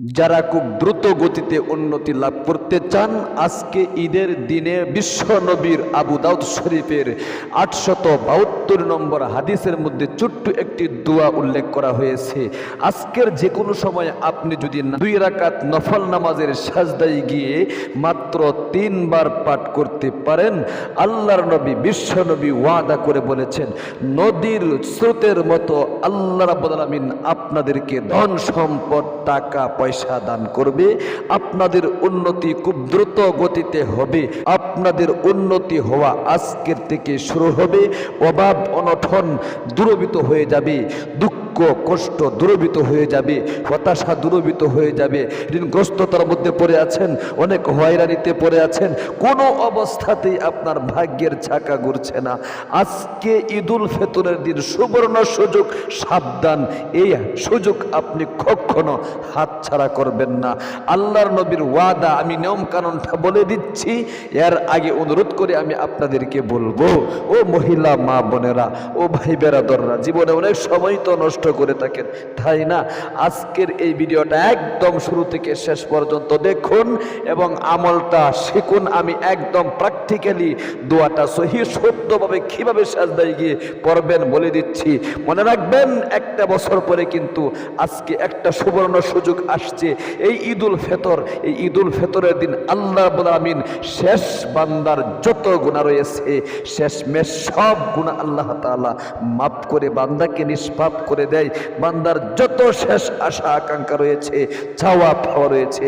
যারা খুব দ্রুত গতিতে উন্নতি লাভ করতে চান, আজকে ঈদের দিনে বিশ্ব নবীর আবু দাউদ শরীফের আটশত বাহাত্তর নম্বর হাদিসের মধ্যে ছোট্ট একটি দোয়া উল্লেখ করা হয়েছে। আজকের যে কোনো সময় আপনি যদি দুই রাকাত নফল নামাজের সাজদায় গিয়ে মাত্র তিনবার পাঠ করতে পারেন, আল্লাহর নবী, বিশ্ব নবী ওয়াদা করে বলেছেন, নদীর স্রোতের মতো আল্লাহ রাব্বুল আলামিন আপনাদেরকে ধন সম্পদ, টাকা, পয়সা দান করবে, আপনাদের উন্নতি খুব দ্রুত গতিতে হবে, আপনাদের উন্নতি হওয়া আজকের থেকে শুরু হবে অভাব অনঠন দূরবিত হয়ে যাবে, দুঃখ কষ্ট দূরবিত হয়ে যাবে, হতাশা দূরবিত হয়ে যাবে, ঋণগ্রস্ততার মধ্যে পড়ে আছেন, অনেক হয়রানিতে পড়ে আছেন, কোনো অবস্থাতেই আপনার ভাগ্যের ছাকা ঘুরছে না। আজকে ঈদুল ফেতরের দিন সুবর্ণ সুযোগ, সাবধান, এই সুযোগ আপনি কখনো হাতছাড়া করবেন না। আল্লাহর নবীর ওয়াদা, আমি নিয়ম কানুনটা বলে দিচ্ছি, এর আগে অনুরোধ করে আমি আপনাদেরকে বলব, ও মহিলা মা বোনেরা, ও ভাই বেরাদররা জীবনে অনেক সময় তো নষ্ট করে থাকেন। তাই না? আজকের এই ভিডিওটা একদম শুরু থেকে শেষ পর্যন্ত দেখুন এবং আমলটা শিখুন। আমি একদম প্র্যাকটিক্যালি দোয়াটা সহি সত্যভাবে কীভাবে সাজদায় গিয়ে পড়বেন বলে দিচ্ছি। মনে রাখবেন, একটা বছর পরে কিন্তু আজকে একটা সুবর্ণ সুযোগ আসছে। এই ঈদুল ফেতর, এই ঈদুল ফেতরের দিন আল্লাহ আমিন শেষ বান্দার যত গুণা রয়েছে, শেষ মেশ সব গুণা আল্লাহ তাআলা মাফ করে, বান্দাকে নিষ্পাপ করে দেয়। বান্দার যত শেষ আশা আকাঙ্ক্ষা রয়েছে, চাওয়া পাওয়া রয়েছে,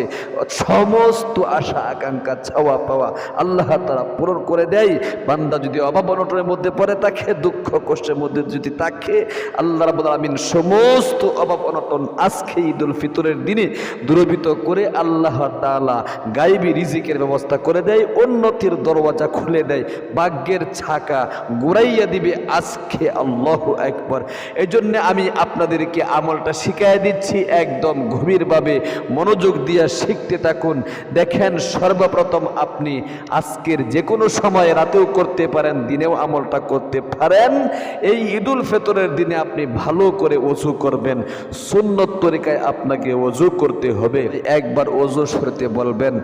সমস্ত আশা আকাঙ্ক্ষা, চাওয়া পাওয়া আল্লাহ তারা পূরণ করে দেয়। বান্দা যদি অভাব অনটনের মধ্যে পড়ে থাকে, দুঃখ কষ্টের মধ্যে যদি থাকে, আল্লাহ রাবুল আমিন সমস্ত অভাব অনটন আজকে ঈদুল ফিতরের দিনে দূরবিত করে আল্লাহ তাআলা গাইবি রিজিকের ব্যবস্থা করে দেয়, উন্নতির দরওয়াজা খুলে দেয়, ভাগ্যের ছাকা গুড়াইয়া দিবে আজকে আল্লাহ একবার এই জন্য আমি আপনাদেরকে আমলটা শিখাই দিচ্ছি একদম গভীরভাবে। মনোযোগ দিয়ে শিখতে থাকুন। দেখেন, সর্বপ্রথম আপনি আজকের যে কোনো সময় রাতেও করতে পারেন, দিনেও আমলটা করতে পারেন। এই ঈদুল ফেতরের দিনে আপনি ভালো করে অজু করবেন। সুন্নত তরিকায় আপনাকে অজু করতে হবে। একবার অজু সরতে বলবেন,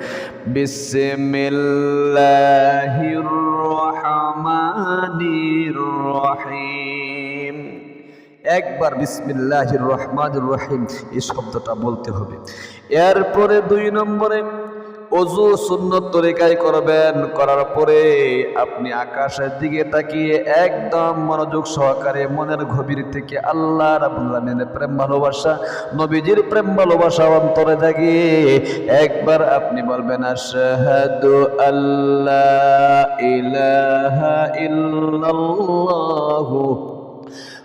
বিসমিল্লাহির রহমানির রহিম। একবার বিসমিল্লাহির রহমানির রহিম এই শব্দটা বলতে হবে। এরপরে দুই নম্বরে অজু সুন্নত তরিকায় করবেন, করার পরে আপনি আকাশের দিকে তাকিয়ে একদম মনোযোগ সহকারে মনের গভীর থেকে আল্লাহ রাব্বুল আলামিনের প্রেম ভালোবাসা, নবীজির প্রেম ভালোবাসা অন্তরে জাগিয়ে একবার আপনি বলবেন, আশহাদু আল্লাহ ইলাহা ইল্লাল্লাহু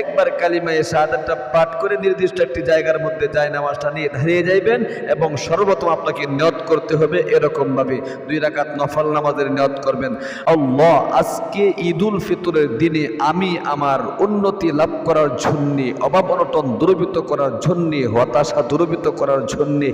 একবার কালিমা শাহাদাতটা পাঠ করে নির্দিষ্ট একটি জায়গার মধ্যে যায়, নামাজটা নিয়ে দাঁড়িয়ে যাইবেন এবং সর্বপ্রথম আপনাকে নিয়ত করতে হবে এরকম ভাবে দুই রাকাত নফল নামাজের নিয়ত করবেন। আজকে ঈদুল ফিতরের দিনে আমি আমার উন্নতি লাভ করার জন্যে, অভাব অনটন দূরীভূত করার জন্যে, হতাশা দূরীভূত করার জন্যে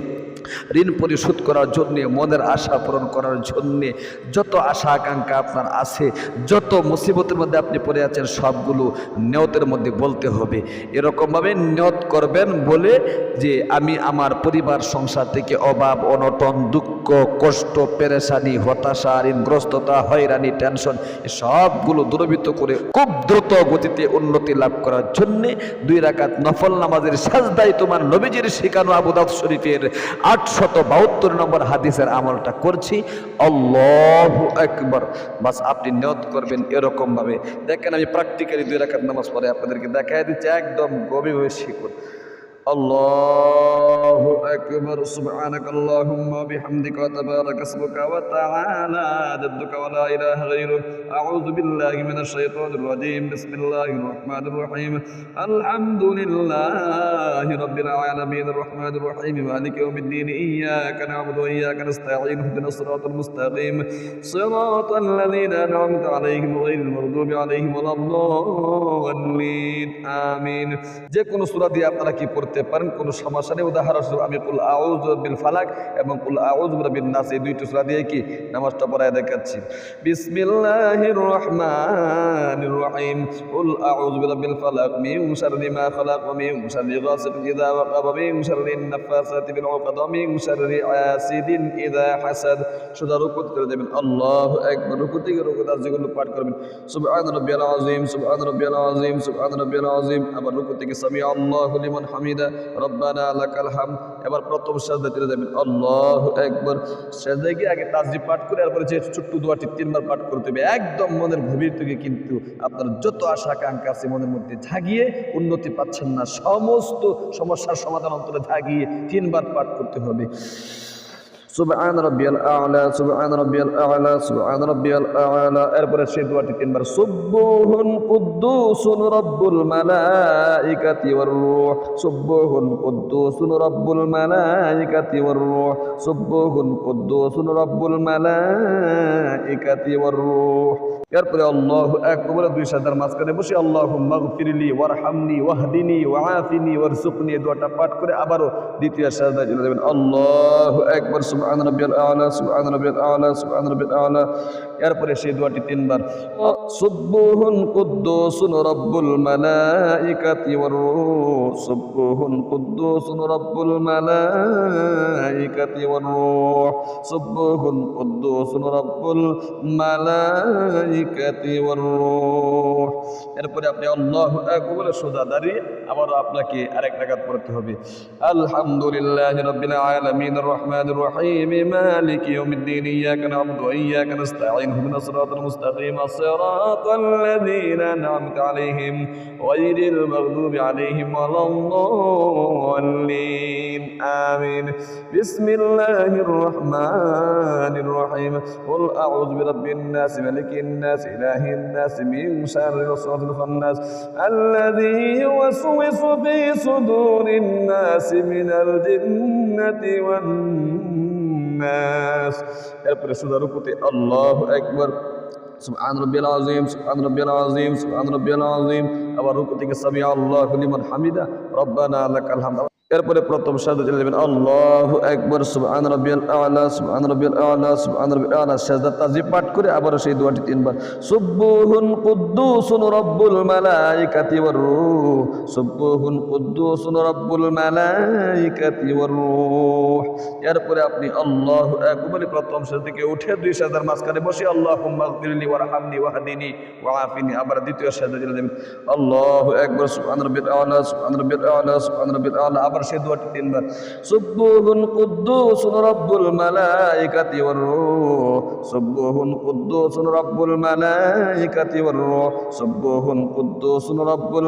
ঋণ পরিশোধ করার জন্যে, মনের আশা পূরণ করার জন্যে, যত আশা আকাঙ্ক্ষা আপনার আছে, যত মুসিবতের মধ্যে আপনি পড়ে আছেন, সবগুলো নিয়তের মধ্যে বলতে হবে। এরকমভাবে নিয়ত করবেন বলে যে, আমি আমার পরিবার, সংসার থেকে অভাব, অনটন, দুঃখ, কষ্ট, পেরেশানি, হতাশা, ঋণগ্রস্ততা, হয়রানি, টেনশন সবগুলো দূরবিত করে খুব দ্রুত গতিতে উন্নতি লাভ করার জন্যে দুই রাকাত নফল নামাজের সাজদাই তোমার নবীজির শিকানো আবুদাউদ শরীফের আটশত বাহাত্তর নম্বর হাদিসের আমলটা করছি। আল্লাহ একবার বাস, আপনি নিয়ত করবেন এরকমভাবে। দেখেন, আমি প্র্যাকটিক্যালি দুই রাখার নামাজ পড়ে আপনাদেরকে দেখাই দিচ্ছি, একদম গভীরভাবে শিখুন। الله أكبر سبحانك اللهم وبحمدك وتبارك اسمك وتعالى جدك ولا إله غيرك أعوذ بالله من الشيطان الرجيم بسم الله الرحمن الرحيم الحمد لله رب العالمين الرحمن الرحيم مالك يوم الدين إياك نعبد وإياك نستعين اهدنا الصراط المستقيم صراط الذين أنعمت عليهم غير المغضوب عليهم ولا الضالين آمين যে কোনো সূরা দিয়ে আপনারা কি পড়তে পড়তে পারেন, কোনো সমস্যা নেই। উদাহরণস্বরূপ আমি কুল আউজ বিল ফালাক এবং কুল আউজ বিন নাস, এই দুইটি সূরা দিয়ে কি নামাজটা পড়ায় দেখাচ্ছি। বিসমিল্লাহির রহমানির রহিম। কুল আউজ বিরাব্বিল ফালাক মিন শাররি মা খালাক ওয়া মিন শাররি গাসিকিন ইযা ওয়াকাব ওয়া মিন শাররি নাফাসাতি বিল উকাদ ওয়া মিন শাররি হাসিদিন ইযা হাসাদ। সোজা রুকু করে দেবেন। আল্লাহু আকবার। রুকু থেকে দাস যেগুলো পাঠ করবেন। সুবহান রাব্বিয়াল আযীম, সুবহান রাব্বিয়াল আযীম, সুবহান রাব্বিয়াল আযীম। আবার রুকু থেকে সামি আল্লাহু লিমান হামিদা। এবার প্রথম তিনবার পাঠ করতে হবে, একদম মনের গভীর থেকে কিন্তু আপনার যত আশা আকাঙ্ক্ষা আছে মনের মধ্যে জাগিয়ে উন্নতি পাচ্ছেন না, সমস্ত সমস্যার সমাধান অন্তরে জাগিয়ে তিনবার পাঠ করতে হবে। সুবহান রাব্বিয়াল আ'লা, সুবহান রাব্বিয়াল আ'লা, সুবহান রাব্বিয়াল আ'লা। এরপরে সেই দোয়াটি তিনবার সুবহুন কুদ্দুসুন রাব্বুল মালাইকাতি ওয়ার রূহ। সুবহুন কুদ্দুসুন রাব্বুল মালাইকাতি ওয়ার রূহ। সুবহুন কুদ্দুসুন রাব্বুল মালাইকাতি ওয়ার রূহ। এরপরে, আল্লাহু আকবার। দুই সাদার মাঝখানে বসে, আল্লাহুম্মা গফিরলি ওয়ারহামনি ওয়াহদিনি ওয়াআফিনি ওয়ারযুকনি। এই দোয়াটা পাঠ করে আবারও দ্বিতীয় সাজদায় চলে যাবেন, আল্লাহু আকবার। রাব্বিয়াল আ'লা, সুবহান রাব্বিয়াল আ'লা, সুবহান রাব্বিয়াল আ'লা। এরপরে সেই দোয়াটি তিনবার। সুবহুন কুদ্দুসুন রাব্বুল মালাইকাতি ওয়ার রূহ। সুবহুন কুদ্দুসুন রাব্বুল মালাইকাতি ওয়ার রূহ। সুবহুন কুদ্দুসুন রাব্বুল মালাইকাতি ওয়ার রূহ। এরপরে আপনি আল্লাহু আকবার সোজা দাঁড়িয়ে আবারও আপনাকে আরেক রাকাত পড়তে হবে। আলহামদুলিল্লাহি রাব্বিল আলামিন, রহমানির রহিম। الرحيم مالك يوم الدين إياك نعبد وإياك نستعين اهدنا الصراط المستقيم صراط الذين أنعمت عليهم غير المغضوب عليهم ولا الضالين. آمين. بسم الله الرحمن الرحيم. قل أعوذ برب الناس ملك الناس إله الناس من شر وصرف الخناس الذي يوسوس في صدور الناس من الجنة والنار. এরপরে সোজা রুকুতে আল্লাহু আকবার। সুবহান রব্বিল আযীম, সুবহান আযীম সুবহান আযীম। আবার রুকু থেকে সামি আল্লাহু লিমান হামিদা। রব্বানা লাকাল হামদ। এরপরে প্রথম সাজদা চলে যাবেন আল্লাহু আকবার, সুবহান রাব্বিয়াল আলা, সুবহান রাব্বিয়াল আলা, সুবহান আলা। সাজদা পাঠ করে আবার সেই দোয়াটি তিনবার। সুবহুন কুদ্দুসুন রব্বুল মালাইকাতি ওয়ার রূহ। এরপরে আপনি আল্লাহু আকবার প্রথম সাজদা থেকে উঠে দুই সাজদার মাঝখানে বসে ওয়াআফিনি। আবার দ্বিতীয় সাজদা চলে যাবেন। আল্লাহু আকবার আবার সেই দোয়াটি তিনবার। সুবহুন কুদ্দুসুন রাব্বুল মালাইকাতি ওয়ার রূহ। সুবহুন কুদ্দুসুন রাব্বুল মালাইকাতি ওয়ার রূহ। সুবহুন কুদ্দুসুন রাব্বুল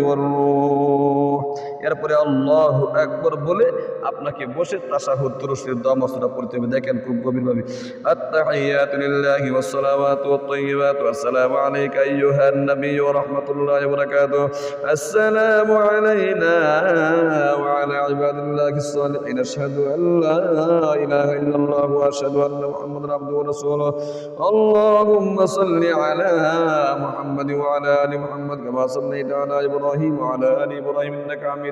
ওয়ার রূহ এরপরে আল্লাহ একবার বলে আপনাকে বসে দোয়া পড়তে হবে। দেখেন খুব গভীরভাবে। আত্তাহিয়াতু লিল্লাহি ওয়াস সালাওয়াতু ওয়াত তাইয়্যিবাতু আসসালামু আলাইকা আইয়ুহান নাবিয়্যু ওয়া রাহমাতুল্লাহি ওয়া বারাকাতুহু আসসালামু আলাইনা ওয়া আলা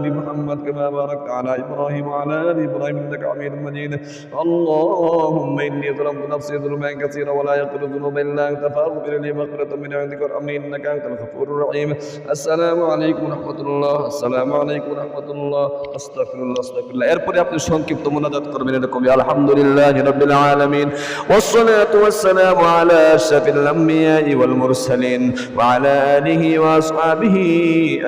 آل محمد كما باركت على إبراهيم وعلى آل إبراهيم إنك حميد مجيد اللهم إني ظلمت نفسي ظلما كثيرا ولا يغفر الذنوب إلا أنت فاغفر لي مغفرة من عندك وارحمني إنك أنت الغفور الرحيم السلام عليكم ورحمة الله السلام عليكم ورحمة الله أستغفر الله أستغفر الله এরপরে আপনি সংক্ষিপ্ত মোনাজাত করবেন এরকম আলহামদুলিল্লাহ রাব্বিল আলামিন والصلاة والسلام على أشرف الأنبياء والمرسلين وعلى آله وأصحابه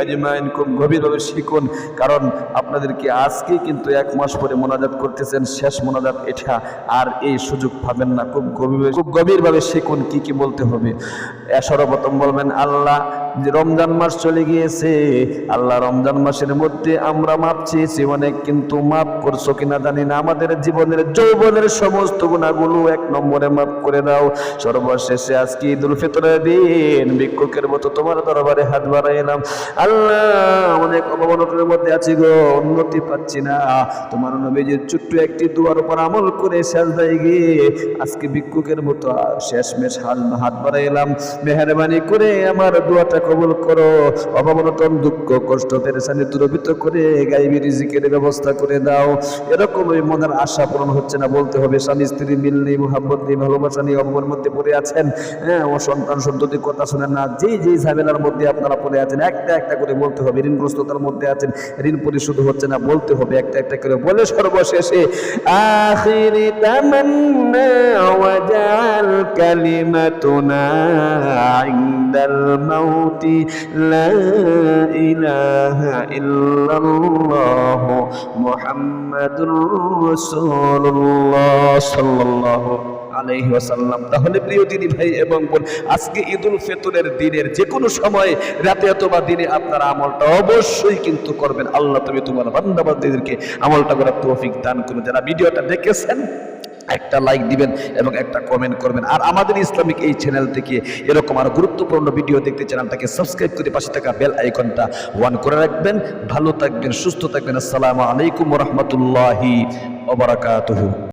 أجمعين খুব গভীরভাবে শিখুন কারণ আপনাদেরকে আজকে কিন্তু এক মাস পরে মোনাজাত করতেছেন, শেষ মোনাজাত এটা। আর এই সুযোগ পাবেন না। খুব গভীর খুব গভীরভাবে শিখুন কি কি বলতে হবে। সর্বপ্রথম বলবেন, আল্লাহ রমজান মাস চলে গিয়েছে, আল্লাহ রমজান মাসের মধ্যে আমরা মাপ চেয়েছি অনেক, কিন্তু মাপ করছ কিনা জানি না। আমাদের জীবনের যৌবনের সমস্ত গুণাগুলো এক নম্বরে মাপ করে দাও। সর্বশেষে আজকে ঈদুল ফিতরের দিন, ভিক্ষুকের মতো তোমার দরবারে হাত বাড়াইলাম। আল্লাহ, অনেক অবমাননার মধ্যে আছি গো, উন্নতি পাচ্ছি না। তোমার নবীজির ছোট্ট একটি দুয়ার উপর আমল করে শেষ দায় গিয়ে আজকে ভিক্ষুকের মতো শেষমেশ হাত হাত বাড়াইলাম। মেহরবানি করে আমার দোয়াটা কবুল করো। অবমানতন দুঃখ, কষ্ট পেরেছানি দূরবিত করে গাইবি, রিজিকের ব্যবস্থা করে দাও। এরকম ওই মনের আশা পূরণ হচ্ছে না, বলতে হবে, স্বামী, স্ত্রী মিল নেই, মোহাম্মত নেই, ভালোবাসা নেই অপমানের মধ্যে পড়ে আছেন। হ্যাঁ ও সন্তান সন্ততির কথা শুনেন না, যেই যেই ঝামেলার মধ্যে আপনারা পড়ে আছেন, একটা একটা করে বলতে হবে, ঋণগ্রস্ততার মধ্যে আছেন, ঋণ পরিশোধ হচ্ছে না, বলতে হবে, একটা একটা করে বলে সর্বশেষে, আখিরি তামান্না ওয়াজাল কালিমাতুনা ইনদাল মাউতি। সাল্লাল্লাহু আলাইহি ওয়াসাল্লাম তাহলে প্রিয় দিনী ভাই এবং বোন, আজকে ঈদুল ফিতরের দিনের যে কোনো সময়, রাতে অথবা দিনে আপনারা আমলটা অবশ্যই কিন্তু করবেন। আল্লাহ তুমি তোমার বান্দা বান্দীদেরকে আমলটা করার তৌফিক দান করুন। যারা ভিডিওটা দেখেছেন একটা লাইক দিবেন এবং একটা কমেন্ট করবেন। আর আমাদের ইসলামিক এই চ্যানেল থেকে এরকম আর গুরুত্বপূর্ণ ভিডিও দেখতে চ্যানেলটাকে সাবস্ক্রাইব করে পাশে থাকা বেল আইকনটা ওয়ান করে রাখবেন। ভালো থাকবেন, সুস্থ থাকবেন। আসসালামু আলাইকুম রহমতুল্লাহি